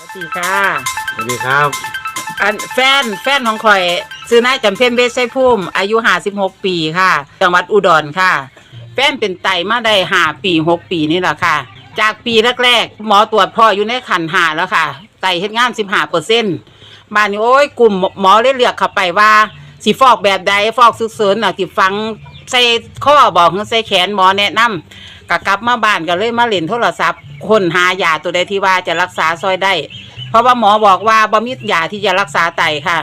สวัสดีค่ะ สวัสดีครับ อันแฟนแฟนของข่อยซื้อนายจำเพ็ญเบสไซพุ่มอายุ56ปีค่ะ จังหวัดอุดรค่ะ แฟนเป็นไตมาได้ห้าปีหกปีนี่แหละค่ะ จากปีแรกๆหมอตรวจพ่ออยู่ในขันหาแล้วค่ะ ไตเฮ็ดงาน15เปอร์เซ็นต์บ้านนี้โอ้ยกลุ่มหมอเลยเรียกเข้าไปว่าสิฟอกแบบใดฟอกซึกเสรินน่ะที่ฟังใส่ข้อบอกหรือใส่แขนหมอแนะนำก็กลับมาบ้านก็เลยมาเล่นโทรศัพท์ ค้นหายาตัวใดที่ว่าจะรักษาซอยได้ เพราะว่าหมอบอกว่าบ่มียาที่จะรักษาไตค่ะ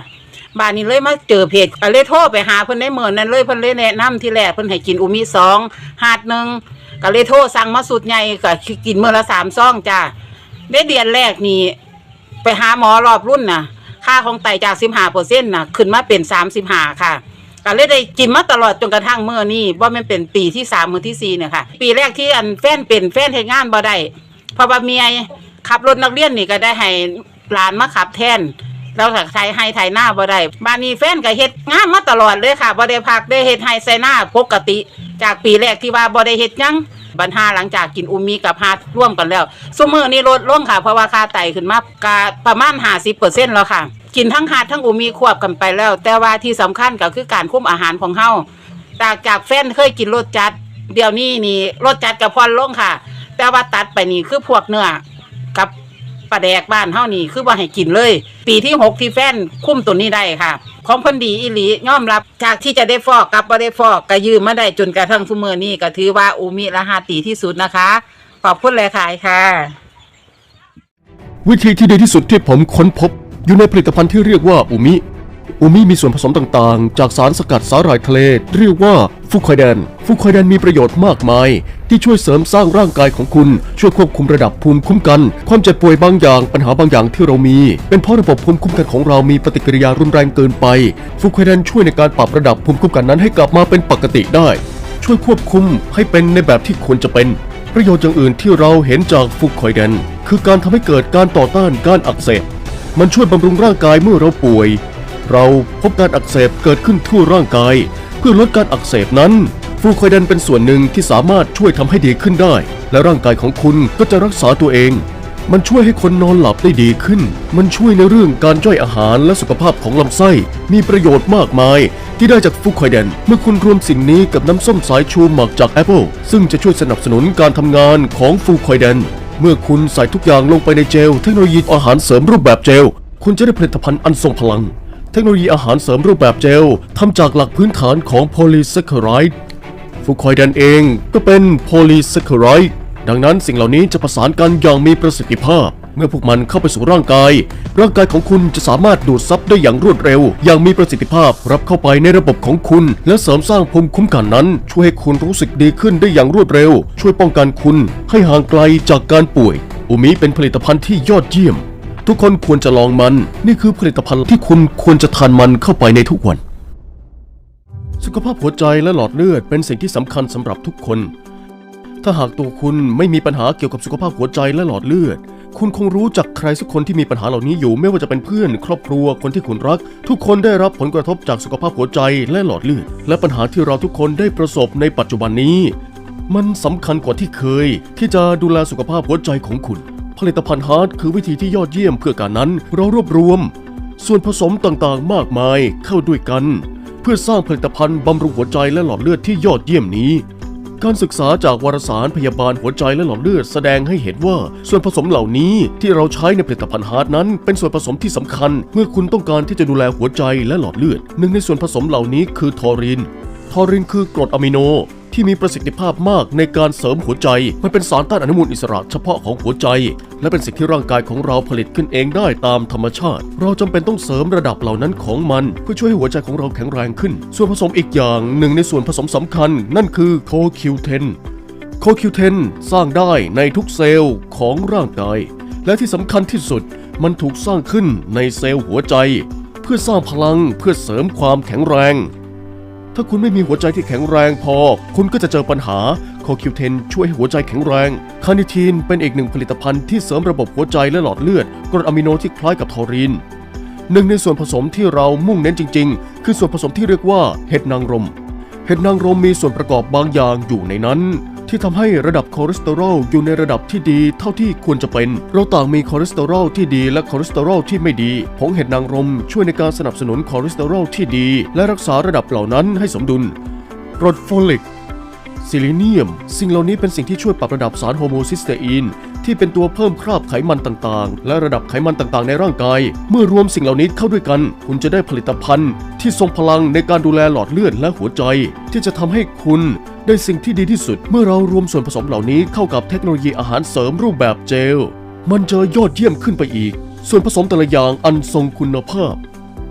บ้านนี้เลยมาเจอเพจก็เลยโทรไปหาเพิ่นในเหมือนนั้นเลยเพิ่นเลยแนะนำที่แรกเพิ่นให้กินอุมิสองหาดหนึ่งก็เลยโทรสั่งมาสุดใหญ่ก็กินเมื้อละสามซองจ้าได้เดือนแรกนี่ไปหาหมอรอบรุ่นน่ะ ค่าของไตจากสิบห้าเปอร์เซ็นต์น่ะขึ้นมาเป็นสามสิบห้าค่ะก็เลยได้กินมาตลอดจนกระทั่งเมื่อนี้ว่ามันเป็นปีที่สามมือที่สี่เนี่ยค่ะ ปีแรกที่อันแฟนเป็นแฟนเฮ็ดงานบ่ได้ เพราะว่าเมียขับรถนักเรียนนี่ก็ได้ให้หลานมาขับแทนแล้วก็ไทยให้ไทยหน้าบ่ได้บ้านนี้แฟนก็เฮ็ดงานมาตลอดเลยค่ะบ่ได้พักได้เฮ็ดให้ใส่หน้าปกติ จากปีแรกที่ว่าบ่ได้เฮ็ดยังบัญหาหลังจากกินอุมีกับฮาดร่วมกันแล้วซุมื้อนี้ลดลงค่ะ เพราะว่าค่าไตขึ้นมากาประมาณ50%แล้วค่ะ กินทั้งฮาดทั้งอุมีควบกันไปแล้ว แต่ว่าที่สำคัญก็คือการคุมอาหารของเฮาจากจากแฟนเคยกินรสจัด เดี๋ยวนี้นี่รสจัดกับพรลงค่ะ แต่ว่าตัดไปนี่คือพวกเนื้อกับปลาแดกบ้านเฮานี่คือว่าให้กินเลย ปีที่หกที่แฟนคุ้มตัวนี้ได้ค่ะ ของเพิ่นดีอีหลียอมรับจากที่จะได้ฟอกกับบ่ได้ฟอกก็ยืมมาได้จนกระทั่งทุกมื้อนี้ก็ถือว่าอูมิราหาตีที่สุดนะคะ ขอบคุณเลยค่ะค่ะ วิธีที่ดีที่สุดที่ผมค้นพบ อยู่ในผลิตภัณฑ์ที่เรียกว่าอูมิ อูมิมีส่วนผสมต่างๆ จากสารสกัดสาหร่ายทะเล เรียกว่าฟูคอยแดน ฟูคอยแดนมีประโยชน์มากมาย ที่ช่วยเสริมสร้างร่างกายของคุณ ช่วยควบคุมระดับภูมิคุ้มกัน ความเจ็บป่วยบางอย่างปัญหาบางอย่างที่เรามี เป็นเพราะระบบภูมิคุ้มกันของเรามีปฏิกิริยารุนแรงเกินไป ฟูคอยแดนช่วยในการปรับระดับภูมิคุ้มกันนั้นให้กลับมาเป็นปกติได้ ช่วยควบคุมให้เป็นในแบบที่ควรจะเป็นประโยชน์อย่างอื่นที่เราเห็นจากฟูคอยแดน คือการทำให้เกิดการต่อต้านการอักเสบ มันช่วยบำรุงร่างกายเมื่อเราป่วย เราพบการอักเสบเกิดขึ้นทั่วร่างกาย เพื่อลดการอักเสบนั้น ฟูคอยแดนเป็นส่วนหนึ่งที่สามารถช่วยทำให้ดีขึ้นได้ และร่างกายของคุณก็จะรักษาตัวเอง มันช่วยให้คนนอนหลับได้ดีขึ้น มันช่วยในเรื่องการย่อยอาหารและสุขภาพของลำไส้ มีประโยชน์มากมาย ที่ได้จากฟูคอยแดนเมื่อคุณรวมสิ่งนี้กับน้ำส้มสายชูหมักจากแอปเปิลซึ่งจะช่วยสนับสนุนการทำงานของฟูคอยแดนเมื่อคุณใส่ทุกอย่างลงไปในเจลเทคโนโลยีอาหารเสริมรูปแบบเจล คุณจะได้ผลิตภัณฑ์อันทรงพลัง ทคโนโลยีอาหารเสริมรูปแบบเจลทำจากหลักพื้นฐานของโพลีแซคคาไรด์ฟูคอยแดนเองก็เป็นโพลีแซคคาไรด์ดังนั้นสิ่งเหล่านี้จะประสานกันอย่างมีประสิทธิภาพ เมื่อพวกมันเข้าไปสู่ร่างกาย ร่างกายของคุณจะสามารถดูดซับได้อย่างรวดเร็ว อย่างมีประสิทธิภาพรับเข้าไปในระบบของคุณ และเสริมสร้างภูมิคุ้มกันนั้น ช่วยให้คุณรู้สึกดีขึ้นได้อย่างรวดเร็ว ช่วยป้องกันคุณ ให้ห่างไกลจากการป่วยอุมิเป็นผลิตภัณฑ์ที่ยอดเยี่ยม ทุกคนควรจะลองมัน นี่คือผลิตภัณฑ์ที่คุณควรจะทานมันเข้าไปในทุกวัน สุขภาพหัวใจและหลอดเลือดเป็นสิ่งที่สำคัญสำหรับทุกคน ถ้าหากตัวคุณไม่มีปัญหาเกี่ยวกับสุขภาพหัวใจและหลอดเลือด คุณคงรู้จักใครสักคนที่มีปัญหาเหล่านี้อยู่ ไม่ว่าจะเป็นเพื่อน ครอบครัวคนที่คุณรัก ทุกคนได้รับผลกระทบจากสุขภาพหัวใจและหลอดเลือด และปัญหาที่เราทุกคนได้ประสบในปัจจุบันนี้ มันสำคัญกว่าที่เคย ที่จะดูแลสุขภาพหัวใจของคุณ ผลิตภัณฑ์ฮาร์ดคือวิธีที่ยอดเยี่ยมเพื่อการนั้นเรารวบรวม ส่วนผสมต่างๆ มากมายเข้าด้วยกัน เพื่อสร้างผลิตภัณฑ์บำรุงหัวใจและหลอดเลือดที่ยอดเยี่ยมนี้ การศึกษาจากวารสารพยาบาลหัวใจและหลอดเลือดแสดงให้เห็นว่า ส่วนผสมเหล่านี้ที่เราใช้ในผลิตภัณฑ์ฮาร์ดนั้น เป็นส่วนผสมที่สำคัญ เมื่อคุณต้องการที่จะดูแลหัวใจและหลอดเลือดหนึ่งในส่วนผสมเหล่านี้คือทอรินทอรินคือกรดอะมิโน ที่มีประสิทธิภาพมากในการเสริมหัวใจ มันเป็นสารต้านอนุมูลอิสระเฉพาะของหัวใจ และเป็นสิ่งที่ร่างกายของเราผลิตขึ้นเองได้ตามธรรมชาติ เราจำเป็นต้องเสริมระดับเหล่านั้นของมัน เพื่อช่วยให้หัวใจของเราแข็งแรงขึ้น ส่วนผสมอีกอย่างหนึ่งในส่วนผสมสำคัญ นั่นคือโคคิวเทนโคคิวเทนสร้างได้ในทุกเซลล์ของร่างกาย และที่สำคัญที่สุดมันถูกสร้างขึ้นในเซลล์หัวใจ เพื่อสร้างพลังเพื่อเสริมความแข็งแรง ถ้าคุณไม่มีหัวใจที่แข็งแรงพอ คุณก็จะเจอปัญหาโคคิวเทนช่วยให้หัวใจแข็งแรง คานิทีนเป็นอีกหนึ่งผลิตภัณฑ์ที่เสริมระบบหัวใจและหลอดเลือดกรดอะมิโนที่คล้ายกับทอรินหนึ่งในส่วนผสมที่เรามุ่งเน้นจริง ๆ คือส่วนผสมที่เรียกว่าเห็ดนางรม เห็ดนางรมมีส่วนประกอบบางอย่างอยู่ในนั้น ที่ทำให้ระดับคอเลสเตอรอลอยู่ในระดับที่ดีเท่าที่ควรจะเป็น เราต่างมีคอเลสเตอรอลที่ดีและคอเลสเตอรอลที่ไม่ดีผงเห็ดนางรมช่วยในการสนับสนุนคอเลสเตอรอลที่ดี และรักษาระดับเหล่านั้นให้สมดุลกรดโฟลิกซิลิเนียม สิ่งเหล่านี้เป็นสิ่งที่ช่วยปรับระดับสารโฮโมซิสเตอีนที่เป็นตัวเพิ่มคราบไขมันต่างๆ และระดับไขมันต่างๆ ในร่างกาย เมื่อรวมสิ่งเหล่านี้เข้าด้วยกัน คุณจะได้ผลิตภัณฑ์ ที่ทรงพลังในการดูแลหลอดเลือดและหัวใจ ที่จะทำให้คุณ ได้สิ่งที่ดีที่สุดเมื่อเรารวมส่วนผสมเหล่านี้เข้ากับเทคโนโลยีอาหารเสริมรูปแบบเจล มันจะยอดเยี่ยมขึ้นไปอีก ส่วนผสมแต่ละอย่างอันทรงคุณภาพ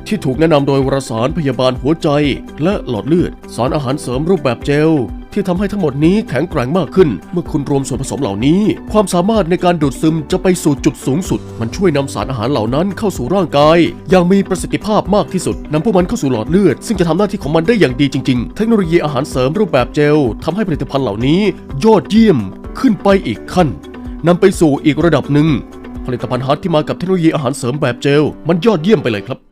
ที่ถูกแนะนำโดยวารสารพยาบาลหัวใจ และหลอดเลือด สารอาหารเสริมรูปแบบเจล ที่ทำให้ทั้งหมดนี้แข็งแกร่งมากขึ้น เมื่อคุณรวมส่วนผสมเหล่านี้ ความสามารถในการดูดซึมจะไปสู่จุดสูงสุด มันช่วยนำสารอาหารเหล่านั้นเข้าสู่ร่างกาย อย่างมีประสิทธิภาพมากที่สุดนำพวกมันเข้าสู่หลอดเลือด ซึ่งจะทำหน้าที่ของมันได้อย่างดีจริง ๆ เทคโนโลยีอาหารเสริมรูปแบบเจลทำให้ผลิตภัณฑ์เหล่านี้ ยอดเยี่ยมขึ้นไปอีกขั้นนำไปสู่อีกระดับหนึ่งผลิตภัณฑ์ฮาร์ดที่มากับเทคโนโลยีอาหารเสริมแบบเจล มันยอดเยี่ยมไปเลยครับ